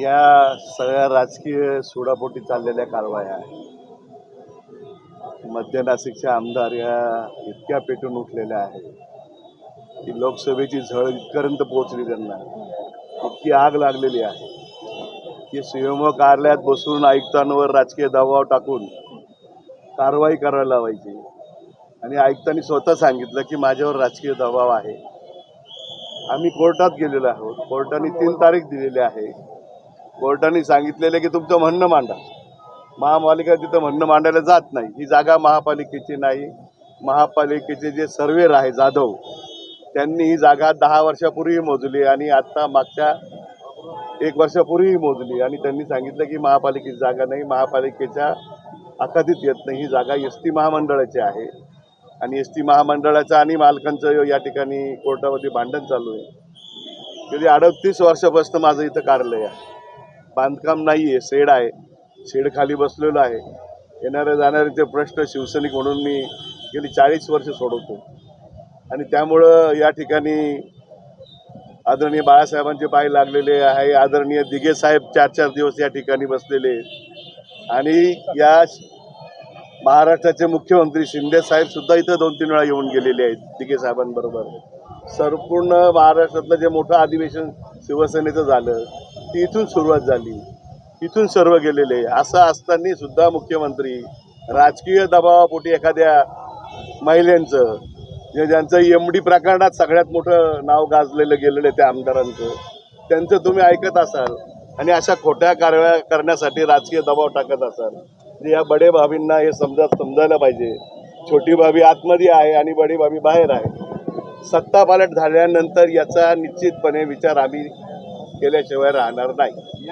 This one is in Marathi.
या सगळ्या राजकीय सोडापोटी चाललेल्या कारवाया मध्य नाशिकच्या आमदार या इतक्या पेटून उठलेल्या आहेत की लोकसभेची झळ इथपर्यंत पोहोचली त्यांना. इतकी आग लागलेली आहे की सीएमओ कार्यालयात बसून आयुक्तांवर राजकीय दबाव टाकून कारवाई करायला लावायची. आणि आयुक्तांनी स्वतः सांगितलं की माझ्यावर राजकीय दबाव आहे. आम्ही कोर्टात गेलेलो आहोत. कोर्टाने तीन तारीख दिलेली आहे. कोर्टाने सांगितलेलं की तुमचं म्हणणं मांडा. महापालिका तिथं म्हणणं मांडायला जात नाही. ही जागा महापालिकेची नाही. महापालिकेचे जे सर्वेर आहे जाधव त्यांनी ही जागा दहा वर्षापूर्वी मोजली आणि आत्ता मागच्या एक वर्षापूर्वी मोजली. आणि त्यांनी सांगितलं की महापालिकेची जागा नाही महापालिकेच्या अखादीत येत नाही. ही जागा एस टी महामंडळाची आहे. आणि एस टी महामंडळाचं आणि मालकांचं या ठिकाणी कोर्टामध्ये भांडण चालू आहे. गेली अडतीस वर्षापासून माझं इथं कार्यालय आहे. बांधकाम नाही आहे शेड आहे. शेड खाली बसलेलो आहे. येणाऱ्या जाणाऱ्याचे प्रश्न शिवसैनिक म्हणून मी गेली चाळीस वर्ष सोडवतो. आणि त्यामुळं या ठिकाणी आदरणीय बाळासाहेबांचे पाय लागलेले आहे. आदरणीय दिघे साहेब चार चार दिवस या ठिकाणी बसलेले आणि या महाराष्ट्राचे मुख्यमंत्री शिंदे साहेब सुद्धा इथं दोन तीन वेळा येऊन गेलेले आहेत दिघे साहेबांबरोबर. संपूर्ण महाराष्ट्रातलं जे मोठं अधिवेशन शिवसेनेचं झालं ती इथून सुरुवात झाली. इथून सर्व गेलेले. असं असताना सुद्धा मुख्यमंत्री राजकीय दबावापोटी एखाद्या महिलांचं जे ज्यांचं एम डी प्रकरणात सगळ्यात मोठं नाव गाजलेलं गेलेलं आहे त्या आमदारांचं त्यांचं तुम्ही ऐकत असाल आणि अशा खोट्या कारवाया करण्यासाठी राजकीय दबाव टाकत असाल या बडे भाभींना हे समजा समजायला पाहिजे. छोटी भाभी आतमध्ये आहे आणि बडी भाभी बाहेर आहे. सत्ता पालट झाल्यानंतर याचा निश्चितपणे विचार आम्ही केल्याशिवाय राहणार नाही.